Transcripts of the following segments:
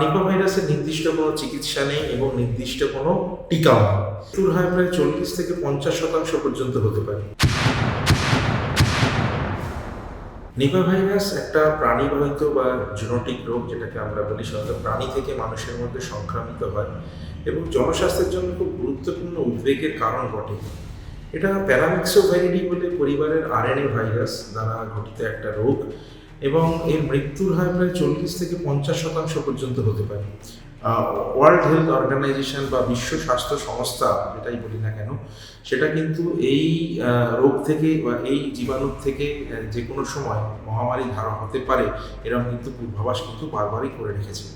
নিপা ভাইরাসের নির্দিষ্ট কোনো চিকিৎসা নেই এবং নির্দিষ্ট কোনো টিকাও নেই। মৃত্যুর প্রায় চল্লিশ থেকে পঞ্চাশ শতাংশ পর্যন্ত হতে পারে। নিপা ভাইরাস একটা প্রাণীবাহিত বা জেনেটিক রোগ, যেটাকে আমরা বলি সাধারণত প্রাণী থেকে মানুষের মধ্যে সংক্রামিত হয় এবং জনস্বাস্থ্যের জন্য খুব গুরুত্বপূর্ণ উদ্বেগের কারণ বটে। এটা প্যারামিক্সোভাইরিডি বলে পরিবারের আরএনএ ভাইরাস দ্বারা গঠিত একটা রোগ। এবং এর মৃত্যুর হার প্রায় চল্লিশ থেকে পঞ্চাশ শতাংশ পর্যন্ত হতে পারে। ওয়ার্ল্ড হেলথ অর্গানাইজেশন বা বিশ্ব স্বাস্থ্য সংস্থা, যেটাই বলি না কেন, সেটা কিন্তু এই রোগ থেকে বা এই জীবাণুর থেকে যে কোনো সময় মহামারী ধারা হতে পারে এরকম কিন্তু পূর্বাভাস কিন্তু বারবারই করে রেখেছে।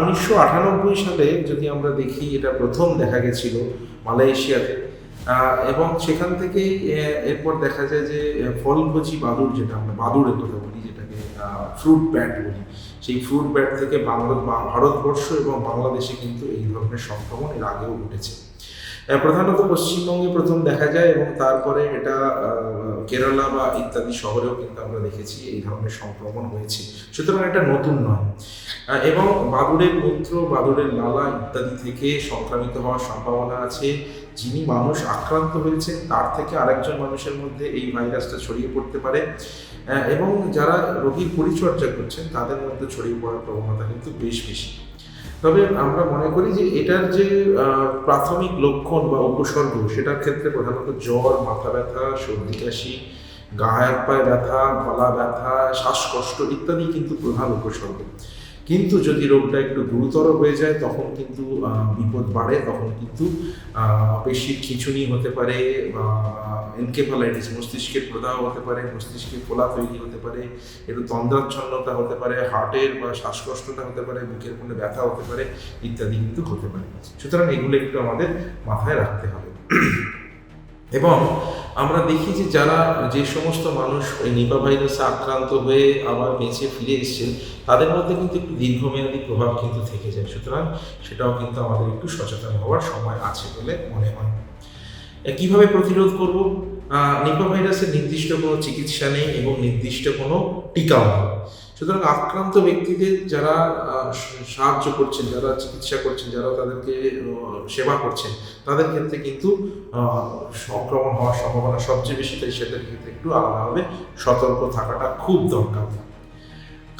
উনিশশো আটানব্বই সালে যদি আমরা দেখি, এটা প্রথম দেখা গেছিল মালয়েশিয়াতে। এবং সেখান থেকেই এরপর দেখা যায় যে ফলভোজি বাদুর যেটা আমরা বাদুরের কথা বলি, যেটাকে ফ্রুট ব্যাট বলি। সেই ফ্রুট ব্যাট থেকে বাংলা ভারতবর্ষ এবং বাংলাদেশে কিন্তু এই ধরনের সংক্রমণ এর আগেও ঘটেছে। প্রধানত পশ্চিমবঙ্গে প্রথম দেখা যায় এবং তারপরে এটা কেরালা বা ইত্যাদি শহরেও কিন্তু আমরা দেখেছি এই ধরনের সংক্রমণ হয়েছে। সুতরাং এটা নতুন নয়। এবং বাদুড়ের মূত্র বাদুড়ের লালা ইত্যাদি থেকে সংক্রামিত হওয়ার সম্ভাবনা আছে। যিনি মানুষ আক্রান্ত হয়েছেন, তার থেকে আরেকজন মানুষের মধ্যে এই ভাইরাসটা ছড়িয়ে পড়তে পারে। এবং যারা রোগীর পরিচর্যা করছেন, তাদের মধ্যে ছড়িয়ে পড়ার প্রবণতা কিন্তু বেশ বেশি। তবে আমরা মনে করি যে এটার যে প্রাথমিক লক্ষণ বা উপসর্গ সেটার ক্ষেত্রে প্রধানত জ্বর, মাথা ব্যথা, সর্দি, কাশি, গা হাত পায়ে ব্যথা, গলা ব্যথা, শ্বাসকষ্ট ইত্যাদি কিন্তু প্রধান উপসর্গ। কিন্তু যদি রোগটা একটু গুরুতর হয়ে যায়, তখন কিন্তু বিপদ বাড়ে, তখন কিন্তু পেশির খিঁচুনি হতে পারে এনকেফালাইটিস, মস্তিষ্কের প্রদাহ হতে পারে মস্তিষ্কে ফোলা তৈরি হতে পারে, একটু তন্দ্রাচ্ছন্নতা হতে পারে, হার্টের বা শ্বাসকষ্টটা হতে পারে, বুকের মধ্যে ব্যথা হতে পারে, ইত্যাদি কিন্তু হতে পারে। সুতরাং এগুলো একটু আমাদের মাথায় রাখতে হবে। এবং আমরা দেখি যে যারা যে সমস্ত মানুষ ওই নিপা ভাইরাসে আক্রান্ত হয়ে আবার বেঁচে ফিরে এসছেন তাদের মধ্যে কিন্তু একটু দীর্ঘমেয়াদী প্রভাব কিন্তু থেকে যায়। সুতরাং সেটাও কিন্তু আমাদের একটু সচেতন হওয়ার সময় আছে বলে মনে হয়। কীভাবে প্রতিরোধ করব? নিপা ভাইরাসের নির্দিষ্ট কোনো চিকিৎসা নেই এবং নির্দিষ্ট কোনো টিকাও নেই। সুতরাং আক্রান্ত ব্যক্তিদের যারা সাহায্য করছেন, যারা চিকিৎসা করছেন, যারা তাদেরকে সেবা করছেন, তাদের ক্ষেত্রে কিন্তু সংক্রমণ হওয়ার সম্ভাবনা সবচেয়ে বেশি, তাই সেদের ক্ষেত্রে একটু আলাদাভাবে সতর্ক থাকাটা খুব দরকার।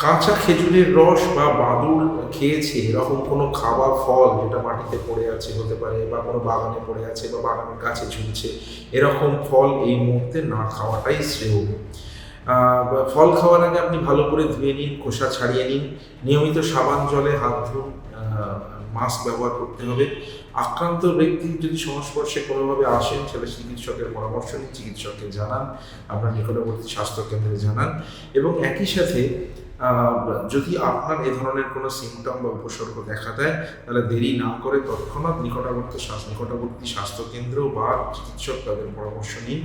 কাঁচা খেজুরের রস বা বাদুড় খেয়েছে, এরকম কোনো খাওয়া ফল যেটা মাটিতে পড়ে আছে, হতে পারে, বা কোনো বাগানে পড়ে আছে, বা বাগানের কাছে ঝুলছে, এরকম ফল এই মুহূর্তে না খাওয়াটাই শ্রেয়। ফল খাওয়ার আগে আপনি ভালো করে ধুয়ে নিন, খোসা ছাড়িয়ে নিন। নিয়মিত সাবান, জলে হাত ধুন মাস্ক ব্যবহার করতে হবে। আক্রান্ত ব্যক্তি যদি সংস্পর্শে কোনোভাবে আসেন, তাহলে চিকিৎসকের পরামর্শ নিন, চিকিৎসককে জানান, আপনার নিকটবর্তী স্বাস্থ্য কেন্দ্রে জানান। এবং একই সাথে যদি আপনার এ ধরনের কোনো সিমটম বা উপসর্গ দেখা দেয়, তাহলে দেরি না করে তৎক্ষণাৎ নিকটবর্তী নিকটবর্তী স্বাস্থ্যকেন্দ্র বা চিকিৎসক তাদের পরামর্শ নিন।